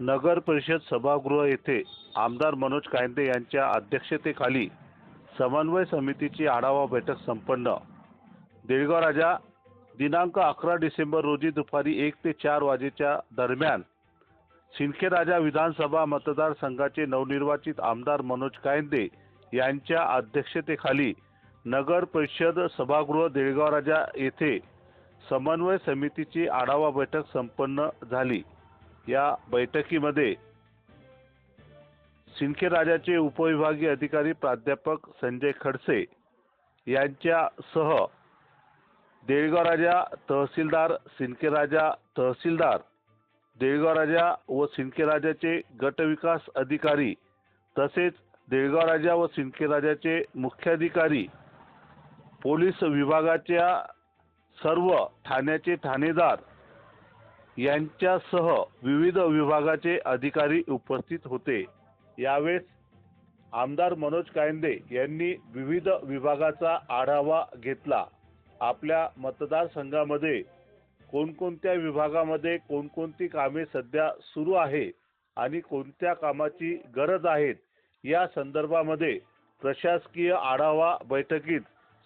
नगर परिषद सभागृह येथे आमदार मनोज कायंदे यांच्या अध्यक्षतेखाली समन्वय समितीची आढावा बैठक संपन्न. देळगाव राजा दिनांक अकरा डिसेंबर रोजी दुपारी एक ते चार वाजेच्या दरम्यान सिंदखेराजा विधानसभा मतदारसंघाचे नवनिर्वाचित आमदार मनोज कायंदे यांच्या अध्यक्षतेखाली नगर परिषद सभागृह देळगाव राजा येथे समन्वय समितीची आढावा बैठक संपन्न झाली. या बैठकीमध्ये सिंदखे राजाचे उपविभागीय अधिकारी प्राध्यापक संजय खडसे यांच्यासह देळगाव राजा तहसीलदार सिंदखे राजा तहसीलदार देळगाव राजा व सिंदखे राजाचे गटविकास अधिकारी तसेच देळगाव राजा व सिंदखे राजाचे मुख्याधिकारी पोलीस विभागाच्या सर्व ठाण्याचे ठाणेदार यांच्यासह विविध विभागाचे अधिकारी उपस्थित होते. यावेळेस आमदार मनोज कायंदे यांनी विविध विभागाचा आढावा घेतला. आपल्या मतदारसंघामध्ये कोणकोणत्या विभागामध्ये कोणकोणती कामे सध्या सुरू आहे आणि कोणत्या कामाची गरज आहेत या संदर्भामध्ये प्रशासकीय आढावा बैठकीत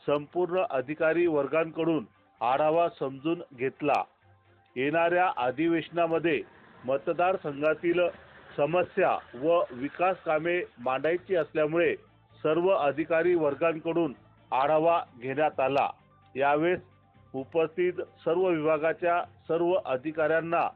संपूर्ण अधिकारी वर्गांकडून आढावा समजून घेतला. येणाऱ्या अधिवेशनामध्ये मतदारसंघातील समस्या व विकास कामे मांडायची असल्यामुळे सर्व अधिकारी वर्गांकडून आढावा घेण्यात आला. यावेळेस उपस्थित सर्व विभागाच्या सर्व अधिकाऱ्यांना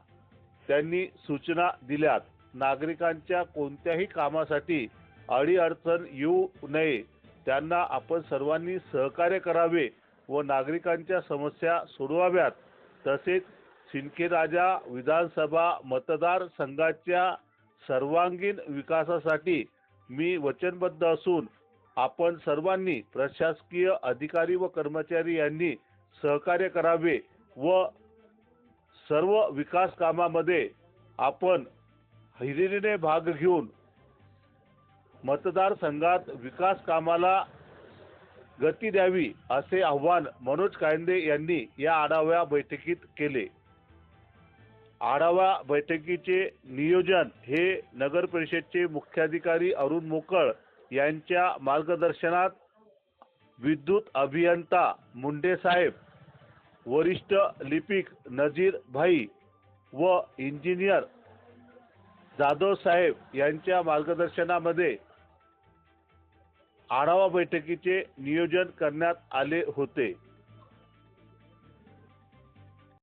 त्यांनी सूचना दिल्यात. नागरिकांच्या कोणत्याही कामासाठी अडीअडचण येऊ नये. त्यांना आपण सर्वांनी सहकार्य करावे व नागरिकांच्या समस्या सोडवाव्यात. तसेच सिंदखे राजा विधानसभा मतदारसंघाच्या सर्वांगीण विकासासाठी मी वचनबद्ध असून आपण सर्वांनी प्रशासकीय अधिकारी व कर्मचारी यांनी सहकार्य करावे व सर्व विकास कामामध्ये आपण हिरिरीने भाग घेऊन मतदारसंघात विकास कामाला गती द्यावी असे आव्हान मनोज कायंदे यांनी या आढाव्या बैठकीत केले. आढावा बैठकीचे नियोजन हे नगर परिषदचे मुख्याधिकारी अरुण मोकळ यांच्या मार्गदर्शनात विद्युत अभियंता मुंडे साहेब वरिष्ठ लिपिक नजीर भाई व इंजिनियर जाधव साहेब यांच्या मार्गदर्शनामध्ये आढावा बैठकीचे नियोजन करण्यात आले होते.